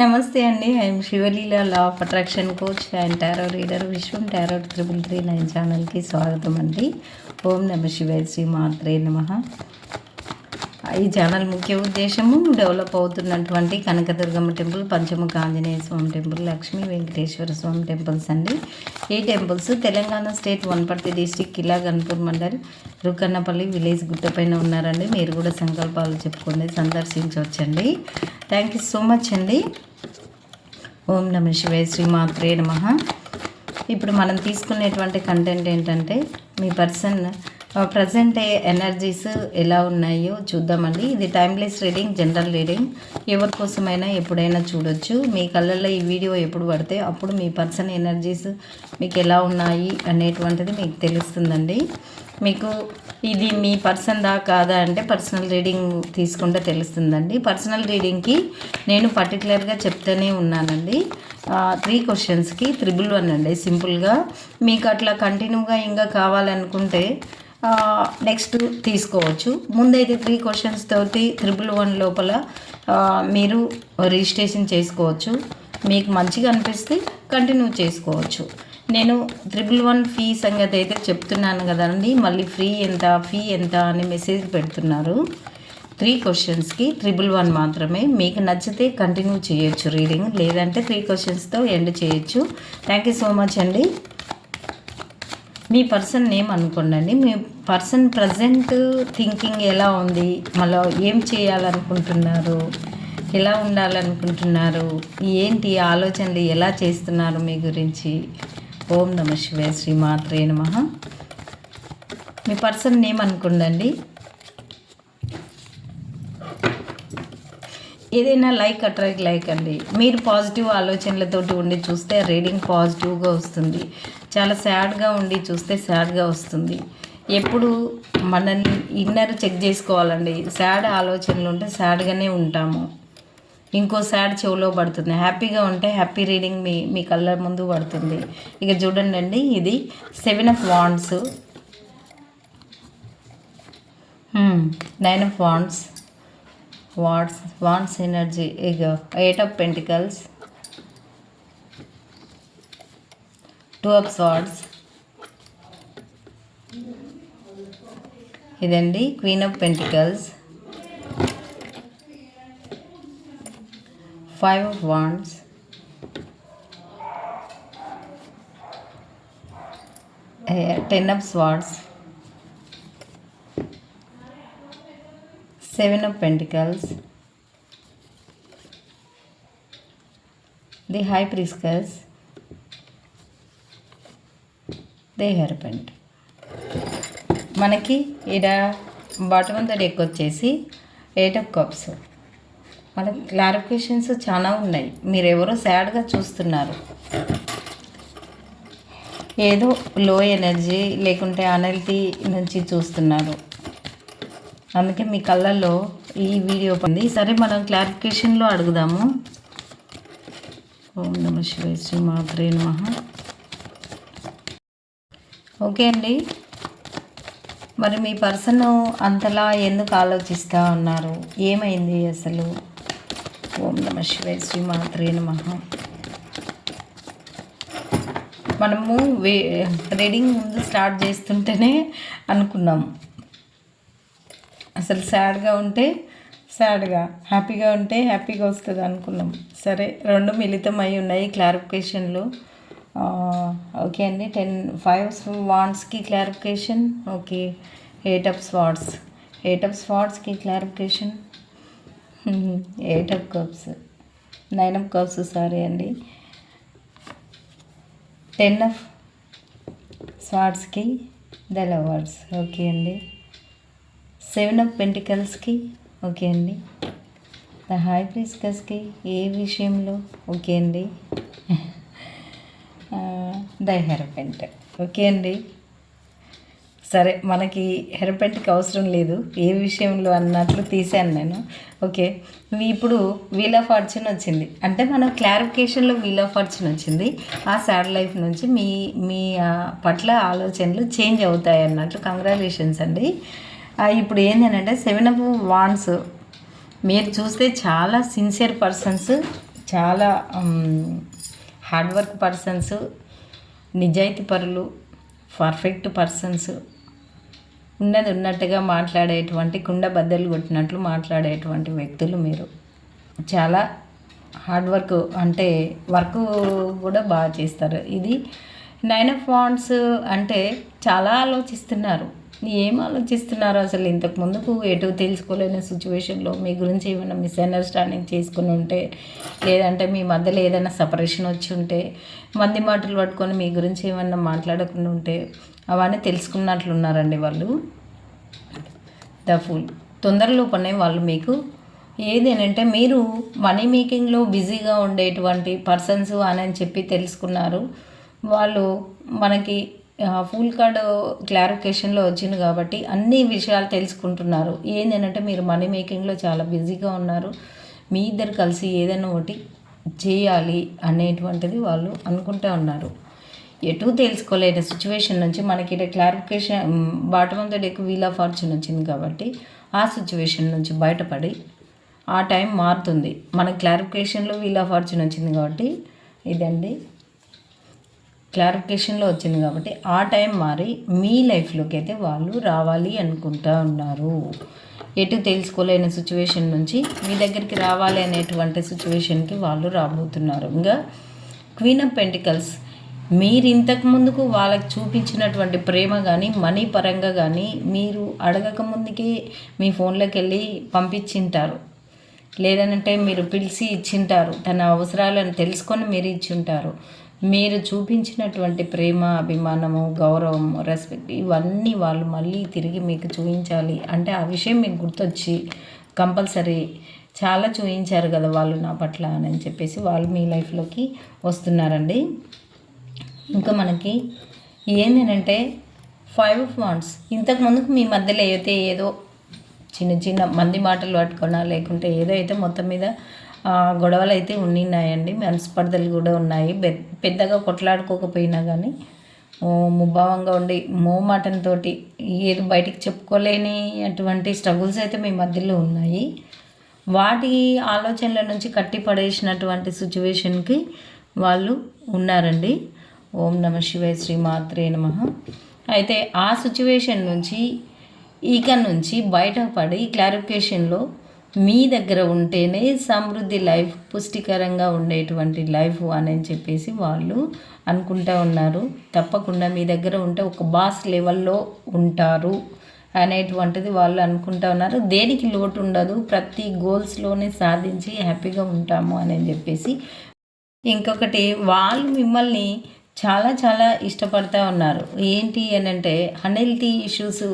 నమస్తే అండి I'm Sivaleela law of attraction coach and tarot reader Vishwam tarot triple three nine ఛానల్కి స్వాగతం అండి. ఓం నమ శివాయ శ్రీ మాత్రే నమ. ఈ ఛానల్ ముఖ్య ఉద్దేశము డెవలప్ అవుతున్నటువంటి Kanakadurgamma temple Panchamukha Anjaneya Swamy temple Lakshmi Venkateswara Swamy temples అండి. ఈ temples Telangana state Wanaparthy district Killa Ghanpur mandal Rukannapalli village గుట్టపైన ఉన్నారండి. మీరు కూడా సంకల్పాలు చెప్పుకోండి సందర్శించవచ్చండి. థ్యాంక్ యూ సో మచ్ అండి. ఓం నమ శివాయ శ్రీమాత్రే నమ. ఇప్పుడు మనం తీసుకునేటువంటి కంటెంట్ ఏంటంటే మీ పర్సన్ ప్రజెంట్ ఎనర్జీస్ ఎలా ఉన్నాయో చూద్దామండి. ఇది టైమ్లెస్ రీడింగ్ జనరల్ రీడింగ్ ఎవరి కోసమైనా ఎప్పుడైనా చూడొచ్చు. మీ కళ్ళల్లో ఈ వీడియో ఎప్పుడు పడితే అప్పుడు మీ పర్సన్ ఎనర్జీస్ మీకు ఎలా ఉన్నాయి అనేటువంటిది మీకు తెలుస్తుందండి. మీకు ఇది మీ పర్సన్ దా కాదా అంటే పర్సనల్ రీడింగ్ తీసుకుంటే తెలుస్తుందండి. పర్సనల్ రీడింగ్కి నేను పర్టికులర్గా చెప్తూనే ఉన్నానండి. త్రీ క్వశ్చన్స్కి త్రిబుల్ వన్ అండి సింపుల్గా. మీకు అట్లా కంటిన్యూగా ఇంకా కావాలనుకుంటే నెక్స్ట్ తీసుకోవచ్చు. ముందైతే త్రీ క్వశ్చన్స్ తోటి త్రిబుల్ వన్ లోపల మీరు రిజిస్ట్రేషన్ చేసుకోవచ్చు. మీకు మంచిగా అనిపిస్తే కంటిన్యూ చేసుకోవచ్చు. నేను త్రిబుల్ వన్ ఫీ సంగతి అయితే చెప్తున్నాను కదండి. మళ్ళీ ఫ్రీ ఎంత ఫీ ఎంత అని మెసేజ్ పెడుతున్నారు. త్రీ క్వశ్చన్స్కి త్రిబుల్ వన్ మాత్రమే. మీకు నచ్చితే కంటిన్యూ చేయొచ్చు రీడింగ్ లేదంటే త్రీ క్వశ్చన్స్తో ఎండ్ చేయొచ్చు. థ్యాంక్ యూ సో మచ్ అండి. మీ పర్సన్ నేమ్ అనుకోండి మీ పర్సన్ ప్రజెంట్ థింకింగ్ ఎలా ఉంది? మళ్ళీ ఏం చేయాలనుకుంటున్నారు? ఎలా ఉండాలనుకుంటున్నారు? ఏంటి ఆలోచనలు ఎలా చేస్తున్నారు మీ గురించి? ఓం నమ శివాయ శ్రీ మాత్రే నమ. మీ పర్సన్ నేమ్ అనుకోండి ఏదైనా లైక్ అట్రాక్ట్ లైక్ అండి. మీరు పాజిటివ్ ఆలోచనలతోటి ఉండి చూస్తే రీడింగ్ పాజిటివ్గా వస్తుంది. చాలా సాడ్గా ఉండి చూస్తే సాడ్గా వస్తుంది. ఎప్పుడు మనల్ని ఇన్నర్ చెక్ చేసుకోవాలండి. సాడ్ ఆలోచనలు ఉంటే సాడ్గానే ఉంటాము. ఇంకో సాడ్ చెవులో పడుతుంది. హ్యాపీగా ఉంటే హ్యాపీ రీడింగ్ మీ మీ కళ్ళ ముందు పడుతుంది. ఇక చూడండి అండి ఇది seven of wands. Nine of wands. Wands wands energy. ఇక eight of pentacles. Two of swords. ఇదండి queen of pentacles. Five of wands ten of swords. Seven of pentacles. The high priestess the hierophant. మనకి ఇక్కడ bottom deck వచ్చేసి eight of cups. మన clarifications చాలా ఉన్నాయి. మీరు ఎవరో సాడ్గా చూస్తున్నారు. ఏదో లో ఎనర్జీ లేకుంటే అనల్టీ నుంచి చూస్తున్నారు. అందుకే మీ కళ్ళల్లో ఈ వీడియో పంది సరే మనం క్లారిఫికేషన్లో అడుగుదాము. ఓం నమ శివాయ శ్రీ మాత్రే నమ. ఓకే అండి. మరి మీ పర్సన్ అంతలా ఎందుకు ఆలోచిస్తూ ఉన్నారు? ఏమైంది అసలు? ఓం నమ శివాయ శ్రీమాత్రే నమ. మనము వే రీడింగ్ ముందు స్టార్ట్ చేస్తుంటేనే అనుకున్నాం. అసలు సాడ్గా ఉంటే సాడ్గా హ్యాపీగా ఉంటే హ్యాపీగా వస్తుంది అనుకున్నాం. సరే రెండు మిళితం అయి ఉన్నాయి క్లారిఫికేషన్లు. ఓకే అండి ten five వాండ్స్కి clarification okay eight of swords eight of స్వాట్స్కి clarification. Eight of cups nine of cups sorry అండి. టెన్ ఆఫ్ స్వార్ట్స్కి ద లవర్స్ ఓకే అండి. సెవెన్ ఆఫ్ పెంటికల్స్కి ఓకే అండి. ద హై ప్రిస్కస్కి ఏ విషయంలో ఓకే అండి. ద హెరపెంట్ ఓకే అండి. సరే మనకి హెరపెంట్కి అవసరం లేదు. ఏ విషయంలో అన్నట్లు తీసాను నేను. ఓకే. ఇప్పుడు వీల్ ఆఫ్ ఫార్చ్యూన్ వచ్చింది. అంటే మన క్లారిఫికేషన్లో వీల్ ఆఫ్ ఫార్చ్యూన్ వచ్చింది. ఆ సాడ్ లైఫ్ నుంచి మీ మీ పట్ల ఆలోచనలు చేంజ్ అవుతాయి అన్నట్లు కంగ్రాచులేషన్స్ అండి. ఇప్పుడు ఏంటంటే సెవెన్ ఆఫ్ వాన్స్ మీరు చూస్తే చాలా సిన్సియర్ పర్సన్స్ చాలా హార్డ్ వర్క్ పర్సన్స్ నిజాయితీ పరులు పర్ఫెక్ట్ పర్సన్స్ ఉన్నది ఉన్నట్టుగా మాట్లాడేటువంటి కుండ బద్దలు కొట్టినట్లు మాట్లాడేటువంటి వ్యక్తులు మీరు. చాలా హార్డ్ వర్క్ అంటే వర్క్ కూడా బాగా చేస్తారు. ఇది నైన్ ఆఫ్ వాండ్స్ అంటే చాలా ఆలోచిస్తున్నారు. ఏం ఆలోచిస్తున్నారు అసలు? ఇంతకు ముందుకు ఎటు తెలుసుకోలేని సిచ్యువేషన్లో మీ గురించి ఏమైనా మిస్అండర్స్టాండింగ్ చేసుకుని ఉంటే లేదంటే మీ మధ్యలో ఏదైనా సపరేషన్ వచ్చి ఉంటే మంది మాటలు పట్టుకొని మీ గురించి ఏమన్నా మాట్లాడకుండా ఉంటే అవన్నీ తెలుసుకున్నట్లున్నారండి వాళ్ళు. The full. తొందరలోపనే వాళ్ళు మీకు. ఏదేనంటే మీరు మనీ మేకింగ్లో బిజీగా ఉండేటువంటి పర్సన్స్ అని చెప్పి తెలుసుకున్నారు. వాళ్ళు మనకి ఫుల్ కార్డ్ క్లారిఫికేషన్లో వచ్చింది కాబట్టి అన్ని విషయాలు తెలుసుకుంటున్నారు. ఏంటంటే మీరు మనీ మేకింగ్లో చాలా బిజీగా ఉన్నారు. మీ ఇద్దరు కలిసి ఏదైనా ఒకటి చేయాలి అనేటువంటిది వాళ్ళు అనుకుంటూ ఉన్నారు. ఎటు తెలుసుకోలేని సిచ్యువేషన్ నుంచి మనకి clarification bottom of the deck wheel of fortune వచ్చింది కాబట్టి ఆ సిచ్యువేషన్ నుంచి బయటపడి ఆ టైం మారుతుంది. మన క్లారిఫికేషన్లో వీల్ ఆఫ్ ఫార్చ్యూన్ వచ్చింది కాబట్టి ఇదండి. క్లారిఫికేషన్లో వచ్చింది కాబట్టి ఆ టైం మారి మీ లైఫ్లోకి అయితే వాళ్ళు రావాలి అనుకుంటా ఉన్నారు. ఎటు తెలుసుకోలేని సిచ్యువేషన్ నుంచి మీ దగ్గరికి రావాలి అనేటువంటి సిచ్యువేషన్కి వాళ్ళు రాబోతున్నారు. ఇంకా క్వీన్ ఆఫ్ పెంటికల్స్ మీరు ఇంతకు ముందుకు వాళ్ళకి చూపించినటువంటి ప్రేమ కానీ మనీ పరంగా కానీ మీరు అడగక ముందుకే మీ ఫోన్లోకి వెళ్ళి పంపించింటారు. లేదనంటే మీరు పిలిచి ఇచ్చింటారు. తన అవసరాలను తెలుసుకొని మీరు ఇచ్చింటారు. మీరు చూపించినటువంటి ప్రేమ అభిమానము గౌరవము రెస్పెక్ట్ ఇవన్నీ వాళ్ళు మళ్ళీ తిరిగి మీకు చూపించాలి. అంటే ఆ విషయం మీకు గుర్తొచ్చి కంపల్సరీ చాలా చూపించారు కదా వాళ్ళు నా పట్ల అని చెప్పేసి వాళ్ళు మీ లైఫ్లోకి వస్తున్నారండి. ఇంకా మనకి ఏంటంటే ఫైవ్ ఆఫ్ వాండ్స్ ఇంతకు ముందుకు మీ మధ్యలో అయితే ఏదో చిన్న చిన్న మంది మాటలు పట్టుకున్నా లేకుంటే ఏదో అయితే మొత్తం మీద గొడవలు అయితే ఉన్నాయండి మనస్పర్ధలు కూడా ఉన్నాయి. పెద్దగా కొట్లాడుకోకపోయినా కానీ ముభావంగా ఉండి మోమాటంతో ఏది బయటికి చెప్పుకోలేని అటువంటి స్ట్రగుల్స్ అయితే మీ మధ్యలో ఉన్నాయి. వాటి ఆలోచనల నుంచి కట్టి పడేసినటువంటి సిచ్యువేషన్కి వాళ్ళు ఉన్నారండి. ఓం నమ శివాయ శ్రీ మాత్రే నమ. అయితే ఆ సిచ్యువేషన్ నుంచి ఇక నుంచి బయటపడి క్లారిఫికేషన్లో మీ దగ్గర ఉంటేనే సమృద్ధి లైఫ్ పుష్టికరంగా ఉండేటువంటి లైఫ్ అని చెప్పేసి వాళ్ళు అనుకుంటూ ఉన్నారు. తప్పకుండా మీ దగ్గర ఉంటే ఒక బాస్ లెవెల్లో ఉంటారు అనేటువంటిది వాళ్ళు అనుకుంటా ఉన్నారు. దేనికి లోటు ఉండదు ప్రతి గోల్స్లోనే సాధించి హ్యాపీగా ఉంటాము అని చెప్పేసి. ఇంకొకటి వాళ్ళు మిమ్మల్ని చాలా చాలా ఇష్టపడతా ఉన్నారు. ఏంటి అని అంటే అన్హెల్తీ ఇష్యూస్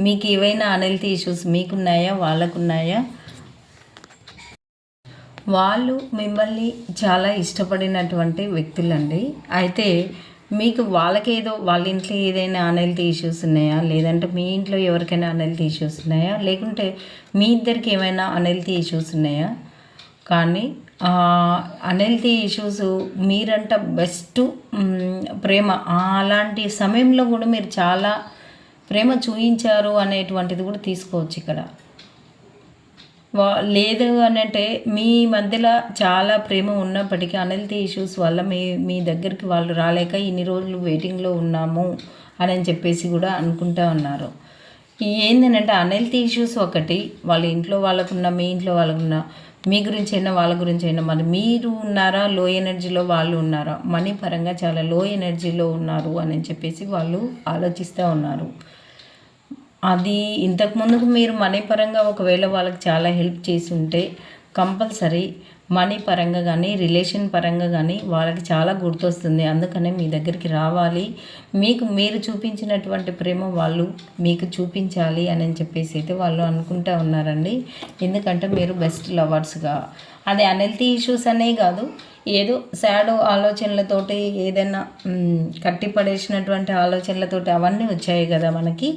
మీకు ఏవైనా అన్హెల్తీ ఇష్యూస్ మీకున్నాయా వాళ్ళకున్నాయా? వాళ్ళు మిమ్మల్ని చాలా ఇష్టపడినటువంటి వ్యక్తులండి. అయితే మీకు వాళ్ళకేదో వాళ్ళ ఇంట్లో ఏదైనా అన్హెల్తీ ఇష్యూస్ ఉన్నాయా? లేదంటే మీ ఇంట్లో ఎవరికైనా అన్హెల్తీ ఇష్యూస్ ఉన్నాయా? లేకుంటే మీ ఇద్దరికి ఏమైనా అన్హెల్తీ ఇష్యూస్ ఉన్నాయా? కానీ అన్హెల్తీ ఇష్యూస్ మీరంట బెస్ట్ ప్రేమ. అలాంటి సమయంలో కూడా మీరు చాలా ప్రేమ చూయించారు అనేటువంటిది కూడా తీసుకోవచ్చు ఇక్కడ. వా లేదు అని అంటే మీ మధ్యలో చాలా ప్రేమ ఉన్నప్పటికీ అన్హెల్తీ ఇష్యూస్ వల్ల మీ మీ దగ్గరికి వాళ్ళు రాలేక ఇన్ని రోజులు వెయిటింగ్లో ఉన్నాము అని చెప్పేసి కూడా అనుకుంటా ఉన్నారు. ఏంటంటే అన్హెల్తీ ఇష్యూస్ ఒకటి వాళ్ళ ఇంట్లో వాళ్ళకున్న మీ ఇంట్లో వాళ్ళకున్న మీ గురించి అయినా వాళ్ళ గురించి అయినా మరి మీరు ఉన్నారా లో ఎనర్జీలో వాళ్ళు ఉన్నారా? మనీ పరంగా చాలా లో ఎనర్జీలో ఉన్నారు అని చెప్పేసి వాళ్ళు ఆలోచిస్తూ ఉన్నారు. అది ఇంతకు ముందుకు మీరు మనీ పరంగా ఒకవేళ వాళ్ళకి చాలా హెల్ప్ చేసి ఉంటే కంపల్సరీ మనీ పరంగా కానీ రిలేషన్ పరంగా కానీ వాళ్ళకి చాలా గుర్తొస్తుంది. అందుకనే మీ దగ్గరికి రావాలి. మీకు మీరు చూపించినటువంటి ప్రేమ వాళ్ళు మీకు చూపించాలి అని చెప్పేసి అయితే వాళ్ళు అనుకుంటూ ఉన్నారండి. ఎందుకంటే మీరు బెస్ట్ లవర్స్గా అది అన్హెల్తీ ఇష్యూస్ అనే కాదు ఏదో శాడ్ ఆలోచనలతోటి ఏదైనా కట్టి పడేసినటువంటి ఆలోచనలతోటి అవన్నీ వచ్చాయి కదా మనకి.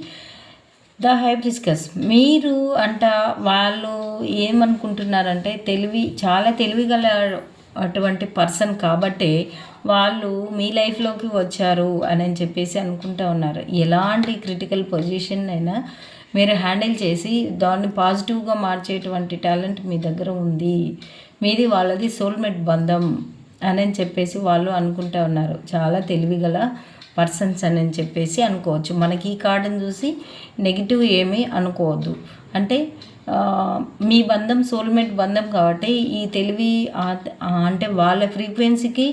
ద హైబ్రిస్కస్ మీరు అంట వాళ్ళు ఏమనుకుంటున్నారంటే తెలివి చాలా తెలివి గల అటువంటి పర్సన్ కాబట్టే వాళ్ళు మీ లైఫ్లోకి వచ్చారు అని చెప్పేసి అనుకుంటూ ఉన్నారు. ఎలాంటి క్రిటికల్ పొజిషన్ అయినా మీరు హ్యాండిల్ చేసి దాన్ని పాజిటివ్గా మార్చేటువంటి టాలెంట్ మీ దగ్గర ఉంది. మీది వాళ్ళది సోల్మేట్ బంధం అని చెప్పేసి వాళ్ళు అనుకుంటూ ఉన్నారు. చాలా తెలివిగల పర్సన్స్ అని చెప్పేసి అనుకోవచ్చు. మనకి ఈ కార్డుని చూసి నెగిటివ్ ఏమీ అనుకోవద్దు. అంటే మీ బంధం సోల్మేట్ బంధం కాబట్టి ఈ తెలివి అంటే వాళ్ళ ఫ్రీక్వెన్సీకి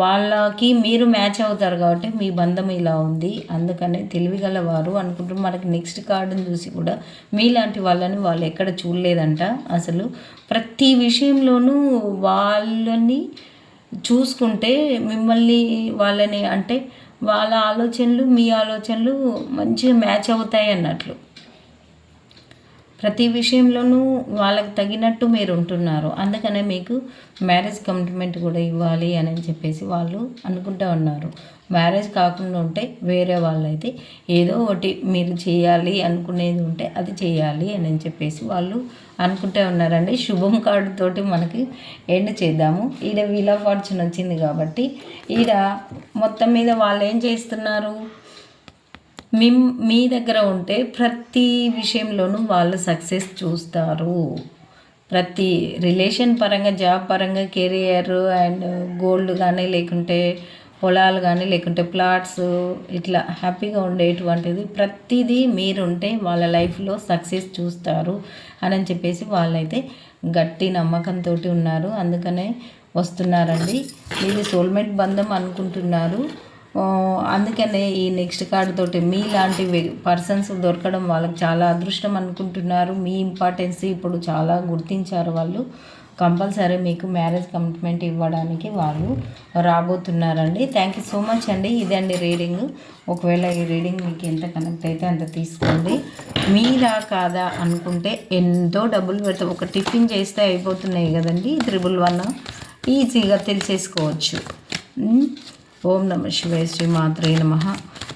వాళ్ళకి మీరు మ్యాచ్ అవుతారు కాబట్టి మీ బంధం ఇలా ఉంది. అందుకనే తెలివి గలవారు అనుకుంటూ మనకి నెక్స్ట్ కార్డుని చూసి కూడా మీలాంటి వాళ్ళని వాళ్ళు ఎక్కడ చూడలేదంట. అసలు ప్రతి విషయంలోనూ వాళ్ళని చూసుకుంటే మిమ్మల్ని వాళ్ళని అంటే వాళ్ళ ఆలోచనలు మీ ఆలోచనలు మంచిగా మ్యాచ్ అవుతాయి అన్నట్లు. ప్రతి విషయంలోనూ వాళ్ళకి తగినట్టు మీరు ఉంటున్నారు. అందుకనే మీకు మ్యారేజ్ కమిట్మెంట్ కూడా ఇవ్వాలి అని చెప్పేసి వాళ్ళు అనుకుంటూ ఉన్నారు. మ్యారేజ్ కాకుండా ఉంటే వేరే వాళ్ళైతే ఏదో ఒకటి మీరు చేయాలి అనుకునేది ఉంటే అది చేయాలి అని చెప్పేసి వాళ్ళు అనుకుంటూ ఉన్నారండి. శుభం కార్డు తోటి మనకి ఎండ్ చేద్దాము. ఈడ వీల్ ఆఫ్ ఫార్చ్యూన్ వచ్చింది కాబట్టి ఈడ మొత్తం మీద వాళ్ళు ఏం చేస్తున్నారు? మీ మీ దగ్గర ఉంటే ప్రతి విషయంలోనూ వాళ్ళు సక్సెస్ చూస్తారు. ప్రతి రిలేషన్ పరంగా జాబ్ పరంగా కెరియర్ అండ్ గోల్డ్ కానీ లేకుంటే పొలాలు కానీ లేకుంటే ప్లాట్స్ ఇట్లా హ్యాపీగా ఉండేటువంటిది ప్రతిదీ మీరుంటే వాళ్ళ లైఫ్లో సక్సెస్ చూస్తారు అని చెప్పేసి వాళ్ళైతే గట్టి నమ్మకంతో ఉన్నారు. అందుకనే వస్తున్నారండి. ఇది సోల్మేట్ బంధం అనుకుంటున్నారు. అందుకనే ఈ నెక్స్ట్ కార్డు తోటి మీలాంటి పర్సన్స్ దొరకడం వాళ్ళకి చాలా అదృష్టం అనుకుంటున్నారు. మీ ఇంపార్టెన్స్ ఇప్పుడు చాలా గుర్తించారు వాళ్ళు. కంపల్సరీ మీకు మ్యారేజ్ కమిట్మెంట్ ఇవ్వడానికి వాళ్ళు రాబోతున్నారండి. థ్యాంక్ యూ సో మచ్ అండి. ఇదండి రీడింగ్ ఒకవేళ ఈ రీడింగ్ మీకు ఎంత కనెక్ట్ అయితే అంత తీసుకోండి. మీరా కాదా అనుకుంటే ఎంతో డబ్బులు పెడతాం ఒక టిఫిన్ చేస్తే అయిపోతున్నాయి కదండి. త్రిబుల్ వన్ ఈజీగా తెలిసేసుకోవచ్చు ఓం నమ శివాయ శ్రీ మాత్రే నమ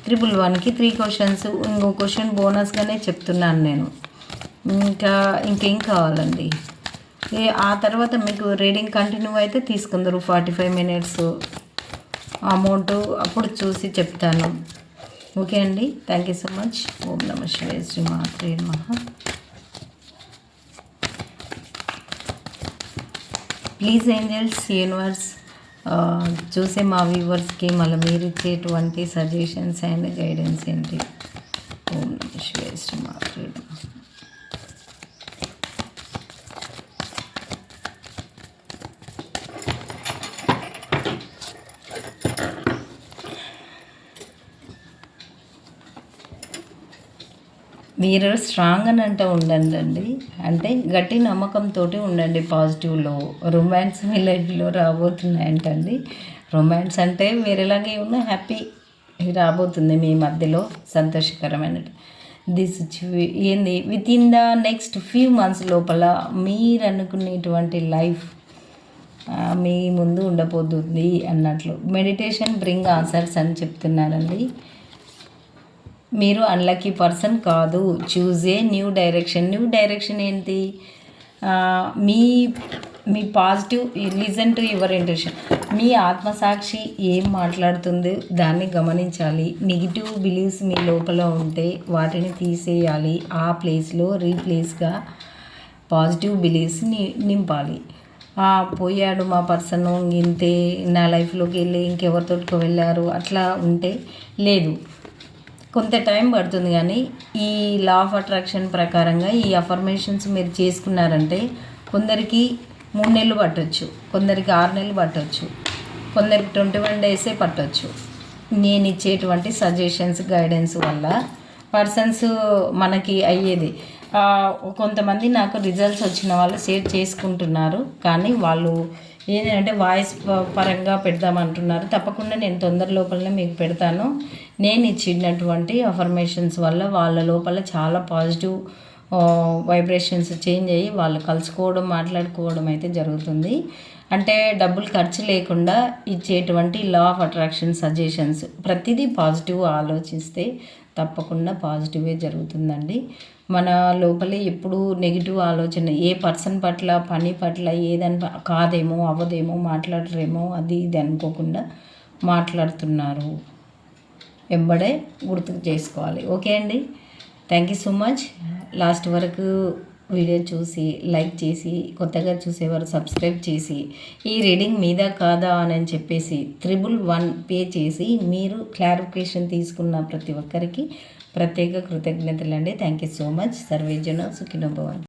త్రిపుల్ వన్కి త్రీ క్వశ్చన్స్ ఇంకో క్వశ్చన్ బోనస్గానే చెప్తున్నాను నేను. ఇంకా ఇంకేం కావాలండి? ఆ తర్వాత మీకు రీడింగ్ కంటిన్యూ అయితే తీసుకుందరు ఫార్టీ ఫైవ్ మినిట్స్ అమౌంట్ అప్పుడు చూసి చెప్తాను. ఓకే అండి? థ్యాంక్ యూ సో మచ్ ఓం నమ శివాయ శ్రీ మాత్రే నమ. ప్లీజ్ ఏంజల్స్ యూనివర్స్ చూసే మా వ్యూవర్స్కి మళ్ళీ మీరు ఇచ్చేటువంటి సజెషన్స్ అండ్ గైడెన్స్ ఏంటి ఓం శివాయ శ్రీ మాత్రుడు మీరు స్ట్రాంగ్ అని అంటే ఉండండి అండి అంటే గట్టి నమ్మకంతో ఉండండి. పాజిటివ్లో రొమాన్స్ మీ లైఫ్లో రాబోతున్నాయంటండి. రొమాన్స్ అంటే వేరేలాగే ఉన్న హ్యాపీ రాబోతుంది మీ మధ్యలో సంతోషకరమైన దిస్ ఏంది? Within the next few months లోపల మీరు అనుకునేటువంటి లైఫ్ మీ ముందు ఉండబోతుంది అన్నట్లు. మెడిటేషన్ బ్రింగ్ ఆన్సర్స్ అని చెప్తున్నారండి. మీరు అన్లక్కీ పర్సన్ కాదు. Choose a new direction new direction ఏంటి? మీ మీ positive listen to your intention మీ ఆత్మసాక్షి ఏం మాట్లాడుతుంది? దాన్ని గమనించాలి. నెగిటివ్ బిలీవ్స్ మీ లోపల ఉంటే వాటిని తీసేయాలి. ఆ ప్లేస్లో రీప్లేస్గా పాజిటివ్ బిలీవ్స్ని నింపాలి. పోయాడు మా పర్సన్ ఇంతే. నా లైఫ్లోకి వెళ్ళి ఇంకెవరితోటికో వెళ్ళారు. అట్లా ఉంటే లేదు. కొంత టైం పడుతుంది కానీ ఈ లా ఆఫ్ అట్రాక్షన్ ప్రకారంగా ఈ అఫర్మేషన్స్ మీరు చేసుకున్నారంటే కొందరికి మూడు నెలలు పట్టవచ్చు కొందరికి ఆరు నెలలు పట్టవచ్చు కొందరికి ట్వంటీ వన్ డేసే పట్టవచ్చు నేను ఇచ్చేటువంటి సజెషన్స్ గైడెన్స్ వల్ల పర్సన్స్ మనకి అయ్యేది. కొంతమంది నాకు రిజల్ట్స్ వచ్చిన వాళ్ళు షేర్ చేసుకుంటున్నారు. కానీ వాళ్ళు ఏంటంటే వాయిస్ పరంగా పెడదామంటున్నారు తప్పకుండా నేను తొందర లోపలనే మీకు పెడతాను. నేను ఇచ్చినటువంటి అఫర్మేషన్స్ వల్ల వాళ్ళ లోపల చాలా పాజిటివ్ వైబ్రేషన్స్ చేంజ్ అయ్యి వాళ్ళు కలుసుకోవడం మాట్లాడుకోవడం అయితే జరుగుతుంది. అంటే డబ్బులు ఖర్చు లేకుండా ఇచ్చేటువంటి లా ఆఫ్ అట్రాక్షన్ సజెషన్స్ ప్రతిదీ పాజిటివ్ ఆలోచిస్తే తప్పకుండా పాజిటివే జరుగుతుందండి. మన లోపలే ఎప్పుడు నెగిటివ్ ఆలోచన. ఏ పర్సన్ పట్ల పని పట్ల ఏదని కాదేమో అవ్వదేమో మాట్లాడరేమో అది ఇది అనుకోకుండా మాట్లాడుతున్నారు. వెంబడే గుర్తుకు చేసుకోవాలి. ఓకే అండి? Thank you so much last వరకు వీడియో చూసి లైక్ చేసి కొత్తగా చూసేవారు సబ్స్క్రైబ్ చేసి ఈ రీడింగ్ మీద కాదా అని చెప్పేసి త్రిబుల్ వన్ పే చేసి మీరు క్లారిఫికేషన్ తీసుకున్న ప్రతి ఒక్కరికి ప్రత్యేక కృతజ్ఞతలు అండి థ్యాంక్ యూ సో మచ్ సర్వేజన సుఖినోభవన్